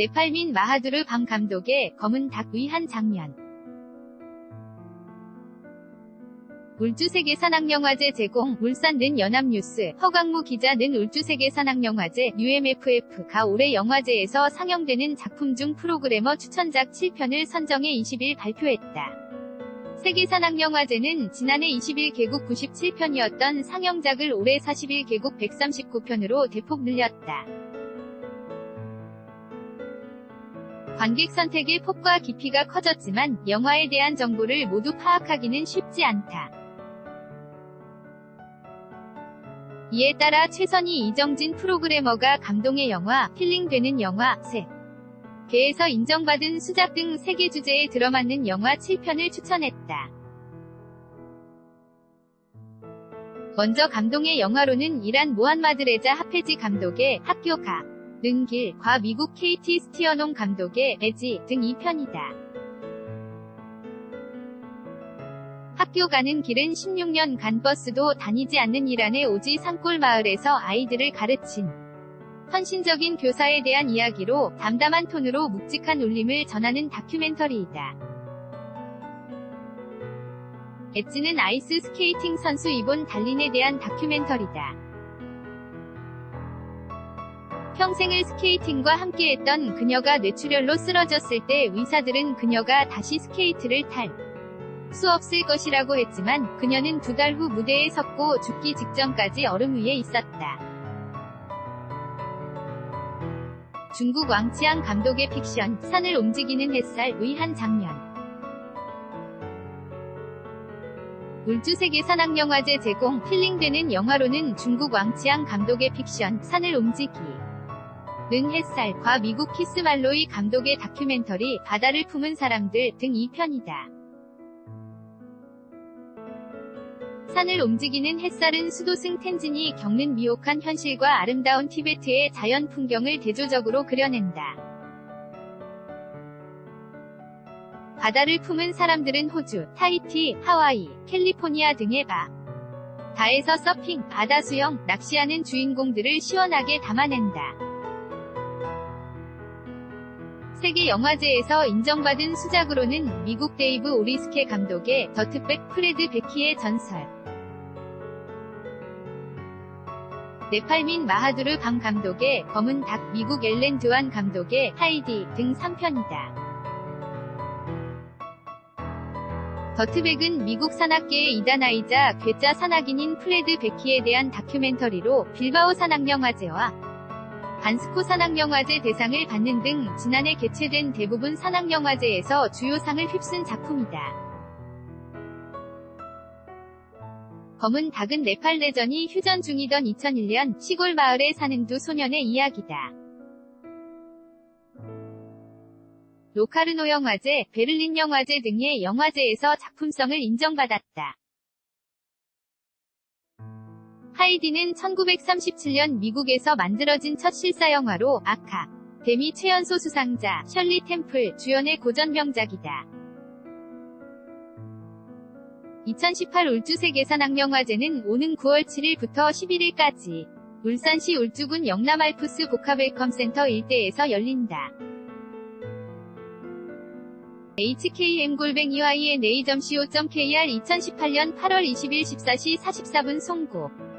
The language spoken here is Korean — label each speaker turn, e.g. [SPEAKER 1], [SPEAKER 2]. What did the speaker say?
[SPEAKER 1] 네팔민 마하두르 방 감독의 검은 닭 위한 장면. 울주세계 산악영화제 제공 울산는 연합뉴스 허광무 기자는 울주세계 산악영화제 UMFF가 올해 영화제에서 상영되는 작품 중 프로그래머 추천작 7편을 선정해 20일 발표했다. 세계산악영화제는 지난해 21 개국 97편이었던 상영작을 올해 41 개국 139편으로 대폭 늘렸다. 관객 선택의 폭과 깊이가 커졌지만 영화에 대한 정보를 모두 파악하기는 쉽지 않다. 이에 따라 최선희 이정진 프로그래머가 감동의 영화, 힐링되는 영화, 셋 개에서 인정받은 수작 등 3개 주제에 들어맞는 영화 7편을 추천했다. 먼저 감동의 영화로는 이란 모한마드레자 하페지 감독의 학교가, 능길, 과 미국 KT 스티어농 감독의 에지 등 2편이다. 학교 가는 길은 16년 간 버스도 다니지 않는 이란의 오지 산골 마을에서 아이들을 가르친 헌신적인 교사에 대한 이야기로 담담한 톤으로 묵직한 울림을 전하는 다큐멘터리이다. 엣지는 아이스 스케이팅 선수 이본 달린에 대한 다큐멘터리다. 평생을 스케이팅과 함께했던 그녀가 뇌출혈로 쓰러졌을 때 의사들은 그녀가 다시 스케이트를 탈 수 없을 것이라고 했지만 그녀는 두 달 후 무대에 섰고 죽기 직전까지 얼음 위에 있었다. 중국 왕치앙 감독의 픽션 산을 움직이는 햇살의 한 장면 울주세계 산악영화제 제공 힐링되는 영화로는 중국 왕치앙 감독의 픽션 산을 움직이 는 햇살과 미국 키스 말로이 감독의 다큐멘터리 바다를 품은 사람들 등 2편이다. 산을 움직이는 햇살은 수도승 텐진이 겪는 미혹한 현실과 아름다운 티베트의 자연 풍경을 대조적으로 그려낸다. 바다를 품은 사람들은 호주, 타이티, 하와이, 캘리포니아 등의 바, 다에서 서핑, 바다 수영, 낚시하는 주인공들을 시원하게 담아낸다. 세계 영화제에서 인정받은 수작으로는 미국 데이브 오리스케 감독의 더트백 프레드 베키의 전설, 네팔민 마하두르 방 감독의 검은 닭, 미국 엘렌 드완 감독의 하이디 등 3편이다. 더트백은 미국 산악계의 이단아이자 괴짜 산악인인 프레드 베키에 대한 다큐멘터리로 빌바오 산악영화제와 반스코 산악영화제 대상을 받는 등 지난해 개최된 대부분 산악영화제에서 주요 상을 휩쓴 작품이다. 검은 닭은 네팔 내전이 휴전 중이던 2001년 시골 마을에 사는 두 소년의 이야기다. 로카르노 영화제, 베를린 영화제 등의 영화제에서 작품성을 인정받았다. 하이디는 1937년 미국에서 만들어진 첫 실사 영화로 아카, 데미 최연소 수상자 셜리 템플 주연의 고전 명작이다. 2018 울주세계산악영화제는 오는 9월 7일부터 11일까지 울산시 울주군 영남알프스 복합웰컴센터 일대에서 열린다. hkm골뱅이와 iNA.co.kr 2018년 8월 20일 14시 44분 송고